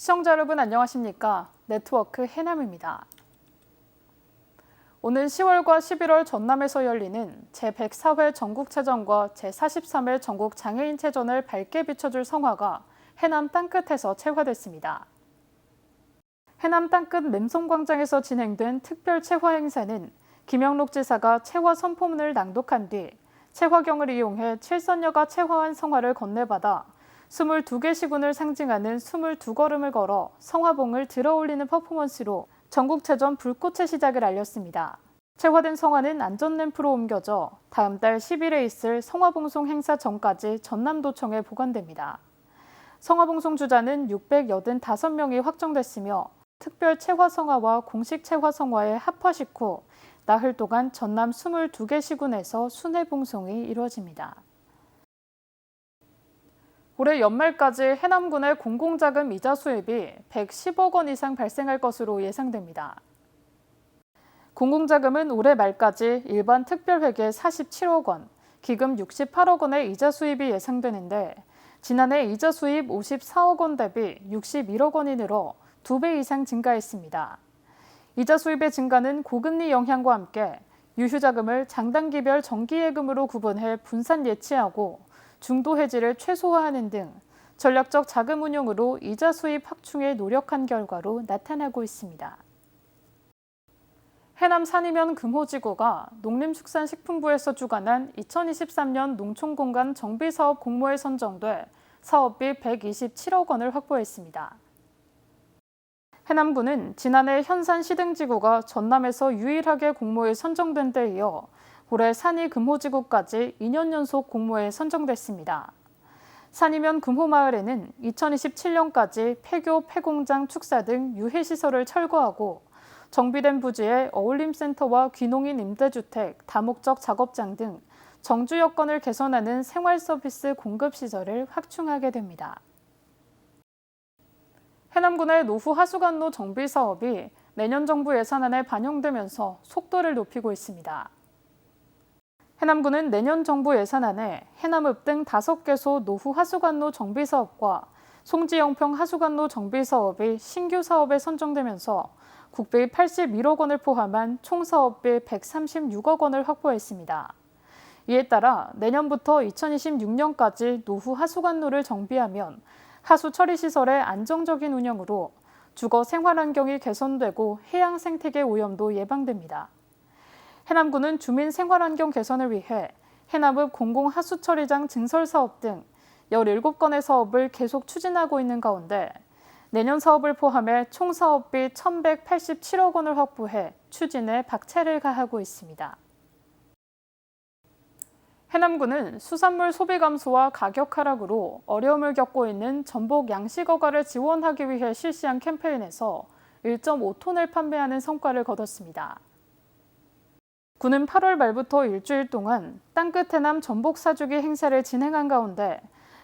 시청자 여러분 안녕하십니까? 네트워크 해남입니다. 오는 10월과 11월 전남에서 열리는 제104회 전국체전과 제43회 전국 장애인체전을 밝게 비춰줄 성화가 해남 땅끝에서 채화됐습니다. 해남 땅끝 램송광장에서 진행된 특별 채화 행사는 김영록 지사가 채화 선포문을 낭독한 뒤 채화경을 이용해 칠선녀가 채화한 성화를 건네받아 22개 시군을 상징하는 22걸음을 걸어 성화봉을 들어 올리는 퍼포먼스로 전국체전 불꽃의 시작을 알렸습니다. 채화된 성화는 안전램프로 옮겨져 다음 달 10일에 있을 성화봉송 행사 전까지 전남도청에 보관됩니다. 성화봉송 주자는 685명이 확정됐으며 특별 채화 성화와 공식 채화 성화에 합화식 후 나흘 동안 전남 22개 시군에서 순회 봉송이 이루어집니다. 올해 연말까지 해남군의 공공자금 이자 수입이 110억 원 이상 발생할 것으로 예상됩니다. 공공자금은 올해 말까지 일반 특별회계 47억 원, 기금 68억 원의 이자 수입이 예상되는데 지난해 이자 수입 54억 원 대비 61억 원이 늘어 2배 이상 증가했습니다. 이자 수입의 증가는 고금리 영향과 함께 유휴자금을 장단기별 정기예금으로 구분해 분산 예치하고 중도 해지를 최소화하는 등 전략적 자금 운용으로 이자 수입 확충에 노력한 결과로 나타나고 있습니다. 해남 산이면 금호지구가 농림축산식품부에서 주관한 2023년 농촌공간 정비사업 공모에 선정돼 사업비 127억 원을 확보했습니다. 해남군은 지난해 현산 시등지구가 전남에서 유일하게 공모에 선정된 데 이어 올해 산이 금호지구까지 2년 연속 공모에 선정됐습니다. 산이면 금호마을에는 2027년까지 폐교, 폐공장, 축사 등 유해시설을 철거하고 정비된 부지에 어울림센터와 귀농인 임대주택, 다목적 작업장 등 정주 여건을 개선하는 생활 서비스 공급 시설을 확충하게 됩니다. 해남군의 노후 하수관로 정비 사업이 내년 정부 예산안에 반영되면서 속도를 높이고 있습니다. 해남군은 내년 정부 예산안에 해남읍 등 5개소 노후 하수관로 정비 사업과 송지영평 하수관로 정비 사업이 신규 사업에 선정되면서 국비 81억 원을 포함한 총 사업비 136억 원을 확보했습니다. 이에 따라 내년부터 2026년까지 노후 하수관로를 정비하면 하수 처리 시설의 안정적인 운영으로 주거 생활 환경이 개선되고 해양 생태계 오염도 예방됩니다. 해남군은 주민 생활 환경 개선을 위해 해남읍 공공하수처리장 증설 사업 등 17건의 사업을 계속 추진하고 있는 가운데 내년 사업을 포함해 총 사업비 1,187억 원을 확보해 추진에 박차를 가하고 있습니다. 해남군은 수산물 소비 감소와 가격 하락으로 어려움을 겪고 있는 전복 양식 어가를 지원하기 위해 실시한 캠페인에서 1.5톤을 판매하는 성과를 거뒀습니다. 군은 8월 말부터 일주일 동안 땅끝 해남 전복 사주기 행사를 진행한 가운데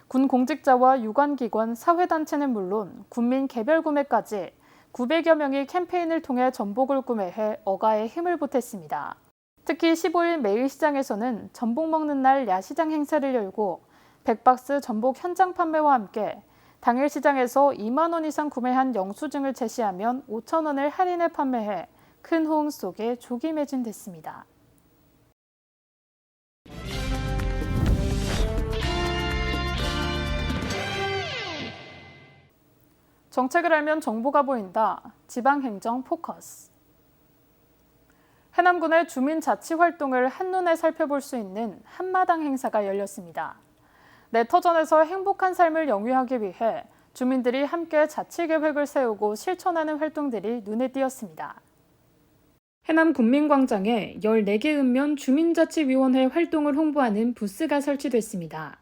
군 공직자와 유관기관, 사회단체는 물론 군민 개별 구매까지 900여 명이 캠페인을 통해 전복을 구매해 어가에 힘을 보탰습니다. 특히 15일 매일시장에서는 전복 먹는 날 야시장 행사를 열고 100박스 전복 현장 판매와 함께 당일 시장에서 2만 원 이상 구매한 영수증을 제시하면 5천 원을 할인해 판매해 큰 호응 속에 조기 매진됐습니다. 정책을 알면 정보가 보인다. 지방행정 포커스. 해남군의 주민 자치 활동을 한눈에 살펴볼 수 있는 한마당 행사가 열렸습니다. 내 터전에서 행복한 삶을 영위하기 위해 주민들이 함께 자치 계획을 세우고 실천하는 활동들이 눈에 띄었습니다. 해남 군민광장에 14개 읍면 주민자치위원회 활동을 홍보하는 부스가 설치됐습니다.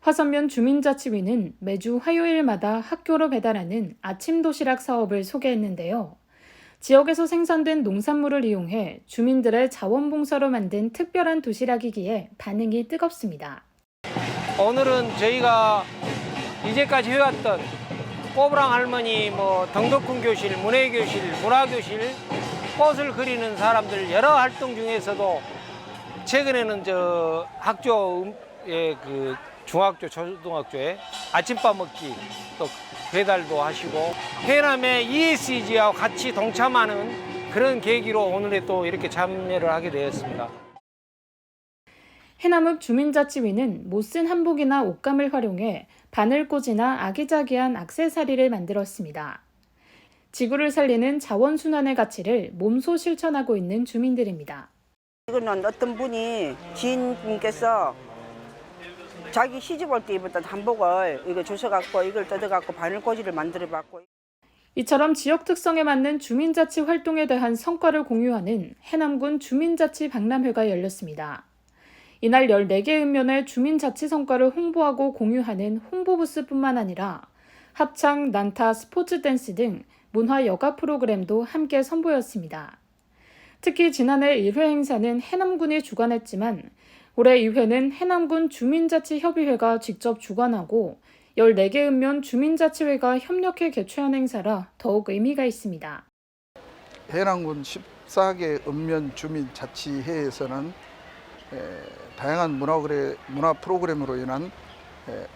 화선면 주민자치위는 매주 화요일마다 학교로 배달하는 아침 도시락 사업을 소개했는데요. 지역에서 생산된 농산물을 이용해 주민들의 자원봉사로 만든 특별한 도시락이기에 반응이 뜨겁습니다. 오늘은 저희가 이제까지 해왔던 꼬부랑 할머니, 뭐 덩덕군 교실, 문해 교실, 문화 교실, 꽃을 그리는 사람들 여러 활동 중에서도 최근에는 저 학교의 그 중학교, 초등학교에 아침밥 먹기 또 배달도 하시고 해남의 ESG와 같이 동참하는 그런 계기로 오늘에 또 이렇게 참여를 하게 되었습니다. 해남읍 주민자치위는 못 쓴 한복이나 옷감을 활용해 바늘꽂이나 아기자기한 악세사리를 만들었습니다. 지구를 살리는 자원순환의 가치를 몸소 실천하고 있는 주민들입니다. 이거는 어떤 분이 지인분께서 자기 시집 올 때 입었던 한복을 이거 주셔갖고 이걸 뜯어갖고 바늘꽂이를 만들어봤고 이처럼 지역 특성에 맞는 주민자치 활동에 대한 성과를 공유하는 해남군 주민자치 박람회가 열렸습니다. 이날 14개 읍면의 주민자치 성과를 홍보하고 공유하는 홍보부스뿐만 아니라 합창, 난타, 스포츠 댄스 등 문화 여가 프로그램도 함께 선보였습니다. 특히 지난해 1회 행사는 해남군이 주관했지만 올해 2회는 해남군 주민자치협의회가 직접 주관하고 14개 읍면 주민자치회가 협력해 개최한 행사라 더욱 의미가 있습니다. 해남군 14개 읍면 주민자치회에서는 에, 다양한 문화, 문화 프로그램으로 인한 에,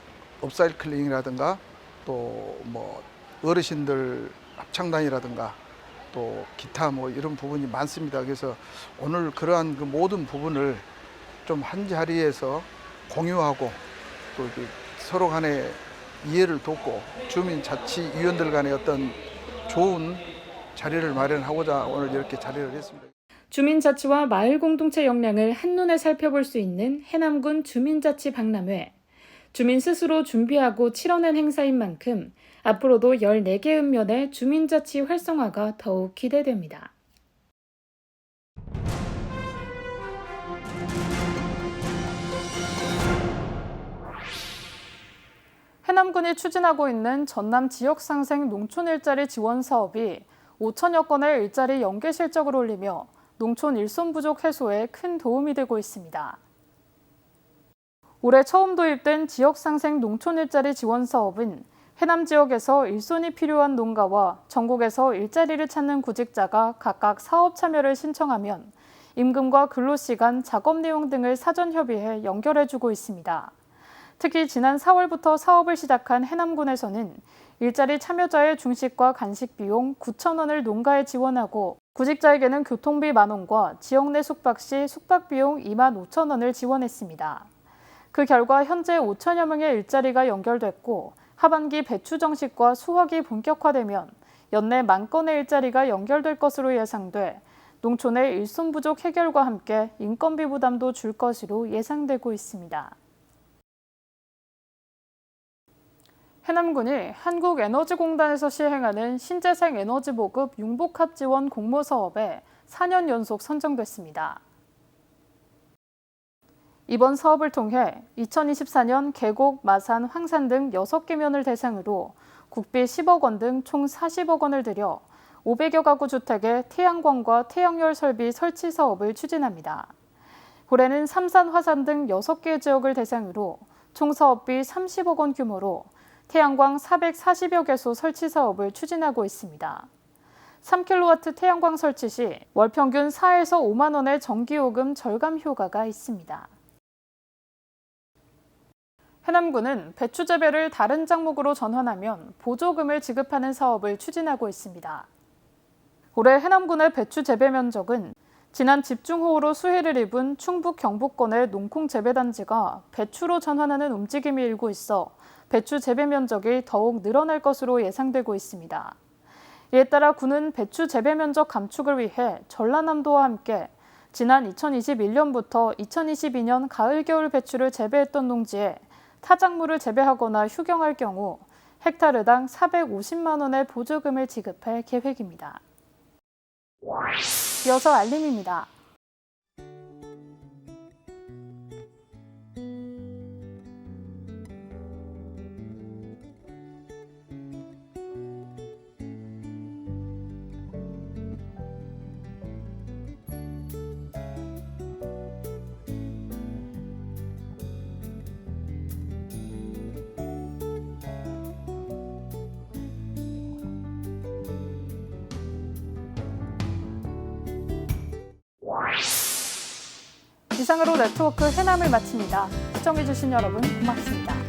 업사이클링이라든가 또 뭐 어르신들 합창단이라든가 또 기타 뭐 이런 부분이 많습니다. 그래서 오늘 그러한 그 모든 부분을 좀 한 자리에서 공유하고 또 서로 간에 이해를 돕고 주민 자치위원들 간의 어떤 좋은 자리를 마련하고자 오늘 이렇게 자리를 했습니다. 주민자치와 마을 공동체 역량을 한눈에 살펴볼 수 있는 해남군 주민자치 박람회. 주민 스스로 준비하고 치러낸 행사인 만큼 앞으로도 14개 읍면의 주민자치 활성화가 더욱 기대됩니다. 해남군이 추진하고 있는 전남 지역 상생 농촌 일자리 지원 사업이 5천여 건의 일자리 연계 실적을 올리며 농촌 일손 부족 해소에 큰 도움이 되고 있습니다. 올해 처음 도입된 지역 상생 농촌 일자리 지원 사업은 해남 지역에서 일손이 필요한 농가와 전국에서 일자리를 찾는 구직자가 각각 사업 참여를 신청하면 임금과 근로시간, 작업 내용 등을 사전 협의해 연결해주고 있습니다. 특히 지난 4월부터 사업을 시작한 해남군에서는 일자리 참여자의 중식과 간식 비용 9천 원을 농가에 지원하고 구직자에게는 교통비 만 원과 지역 내 숙박 시 숙박 비용 2만 5천 원을 지원했습니다. 그 결과 현재 5천여 명의 일자리가 연결됐고 하반기 배추 정식과 수확이 본격화되면 연내 만 건의 일자리가 연결될 것으로 예상돼 농촌의 일손 부족 해결과 함께 인건비 부담도 줄 것으로 예상되고 있습니다. 해남군이 한국에너지공단에서 시행하는 신재생 에너지 보급 융복합 지원 공모 사업에 4년 연속 선정됐습니다. 이번 사업을 통해 2024년 계곡, 마산, 황산 등 6개 면을 대상으로 국비 10억 원 등 총 40억 원을 들여 500여 가구 주택에 태양광과 태양열 설비 설치 사업을 추진합니다. 올해는 삼산, 화산 등 6개 지역을 대상으로 총 사업비 30억 원 규모로 태양광 440여 개소 설치 사업을 추진하고 있습니다. 3kW 태양광 설치 시 월 평균 4에서 5만 원의 전기요금 절감 효과가 있습니다. 해남군은 배추 재배를 다른 작목으로 전환하면 보조금을 지급하는 사업을 추진하고 있습니다. 올해 해남군의 배추 재배 면적은 지난 집중호우로 수해를 입은 충북 경북권의 농콩 재배단지가 배추로 전환하는 움직임이 일고 있어 배추 재배 면적이 더욱 늘어날 것으로 예상되고 있습니다. 이에 따라 군은 배추 재배 면적 감축을 위해 전라남도와 함께 지난 2021년부터 2022년 가을 겨울 배추를 재배했던 농지에 타작물을 재배하거나 휴경할 경우 헥타르당 450만 원의 보조금을 지급할 계획입니다. 이어서 알림입니다. 이상으로 네트워크 해남을 마칩니다. 시청해주신 여러분 고맙습니다.